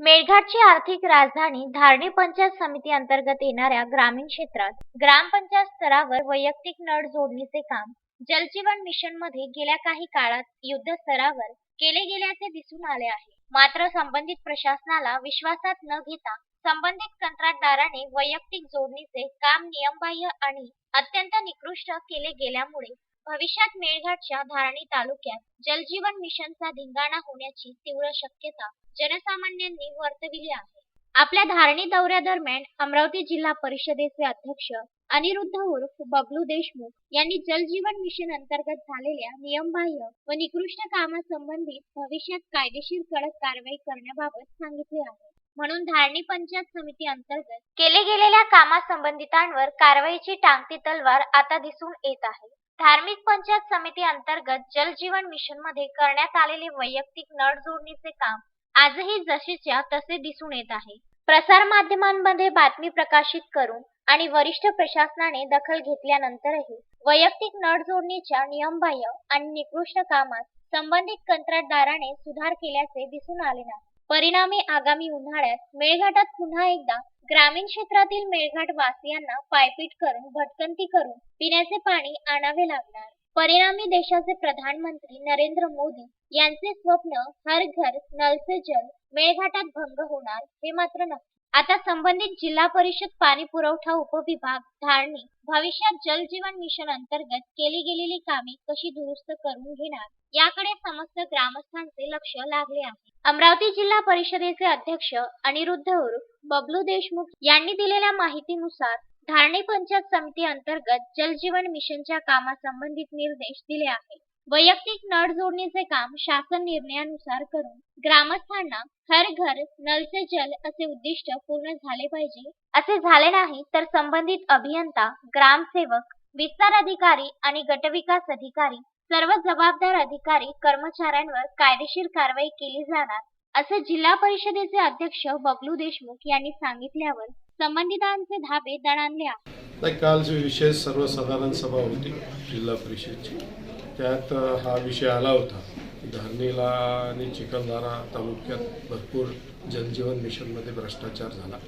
मेळघाटची आर्थिक राजधानी धारणी पंचायत समिती अंतर्गत येणाऱ्या ग्रामीण क्षेत्रात ग्रामपंचायत स्तरावर वैयक्तिक नळ जोडणीचे काम जलजीवन मिशनमध्ये गेल्या काही काळात युद्ध स्तरावर केले गेल्याचे दिसून आले आहे. मात्र संबंधित प्रशासनाला विश्वासात न घेता संबंधित कंत्राटदाराने वैयक्तिक जोडणीचे काम नियमबाह्य आणि अत्यंत निकृष्ट केले गेल्यामुळे भविष्यात मेळघाटच्या धारणी तालुक्यात जलजीवन मिशनचा धिंगाणा होण्याची तीव्र शक्यता जनसामान्यांनी वर्तविली आहे. आपल्या धारणी दौऱ्यादरम्यान अमरावती जिल्हा परिषदेचे अध्यक्ष अनिरुद्ध उर्फ बबलू देशमुख यांनी जलजीवन मिशन अंतर्गत झालेल्या नियमबाह्य व निकृष्ट कामासंबंधित भविष्यात कायदेशीर कडक कारवाई करण्याबाबत सांगितले आहे. म्हणून धारणी पंचायत समिती अंतर्गत केले गेलेल्या कामासंबंधितांवर कारवाईची टांगती तलवार आता दिसून येत आहे. धार्मिक पंचायत समिती अंतर्गत जलजीवन मिशनमध्ये करण्यात आलेले वैयक्तिक नळ जोडणीचे काम आजही जसेच्या तसे दिसून येत आहे. प्रसार माध्यमांमध्ये बातमी प्रकाशित करून आणि वरिष्ठ प्रशासनाने दखल घेतल्यानंतरही वैयक्तिक नळ जोडणीच्या नियमबाह्य आणि निकृष्ट कामात संबंधित कंत्राटदाराने सुधार केल्याचे दिसून आले नाही. परिणामी आगामी उन्हाळ्यात मेळघाटात पुन्हा एकदा ग्रामीण क्षेत्रातील मेळघाट वासियांना पायपीट करून भटकंती करून पिण्याचे पाणी आणावे लागणार. परिणामी देशाचे प्रधानमंत्री नरेंद्र मोदी यांचे स्वप्न हर घर नल से जल मेळघाटात भंग होणार हे मात्र नक्की आता संबंधित जिल्हा परिषद पाणी पुरवठा उपविभाग धारणी भविष्यात जल जीवन मिशन अंतर्गत केली गेलेली कामे कशी दुरुस्त करून घेणार याकडे समस्त ग्रामस्थांचे लक्ष लागले आहे. अमरावती जिल्हा परिषदेचे अध्यक्ष अनिरुद्ध उर्फ बबलू देशमुख यांनी दिलेल्या माहितीनुसार धारणी पंचायत समिती अंतर्गत जल जीवन मिशनच्या कामासंबंधित निर्देश दिले आहेत. वैयक्तिक नळ जोडणीचे काम शासन निर्णयानुसार करून ग्रामस्थांना हर घर नल से जल असे उद्दिष्ट पूर्ण झाले पाहिजे. असे झाले नाही तर संबंधित अभियंता ग्रामसेवक विस्तार अधिकारी आणि गटविकास अधिकारी सर्व जबाबदार अधिकारी कर्मचाऱ्यांवर कायदेशीर कारवाई केली जाणार असे जिल्हा परिषदेचे अध्यक्ष बबलू देशमुख यांनी सांगितल्यावर संबंधितांचे धाबे दणाणले आहेत. काल जी विशेष सर्वसाधारण सभा होती जिल्हा परिषदची त्यात हा विषय आला होता. धारणीला आणि चिखलदरा तालुक्यात भरपूर जलजीवन मिशनमध्ये भ्रष्टाचार झाला.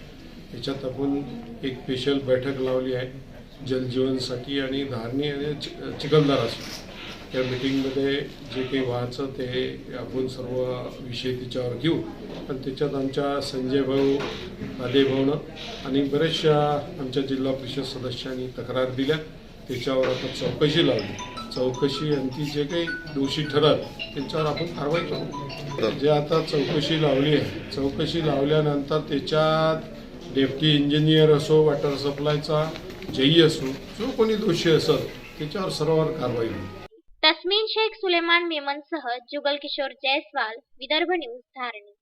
याच्यात आपण एक स्पेशल बैठक लावली आहे जलजीवनसाठी आणि धारणी आणि चिखलदारासाठी. त्या मिटिंगमध्ये जे काही व्हायचं ते आपण सर्व विषय तिच्यावर घेऊ. पण त्याच्यात आमच्या संजय भाऊ आदे भाऊनं आणि बऱ्याचशा आमच्या जिल्हा परिषद सदस्यांनी तक्रार दिल्या. त्याच्यावर आपण चौकशी लावली. चौकशी आणि ती जे काही दोषी ठरत त्यांच्यावर आपण कारवाई करू. जे आता चौकशी लावली आहे चौकशी लावल्यानंतर त्याच्यात डेप्टी इंजिनियर असो वॉटर सप्लायचा जेई असो जो कोणी दोषी असेल त्याच्यावर सर्वांवर कारवाई होईल. तस्मीन शेख सुलेमान मेमनसह जुगल किशोर जयस्वाल विदर्भ न्यूज धारणी.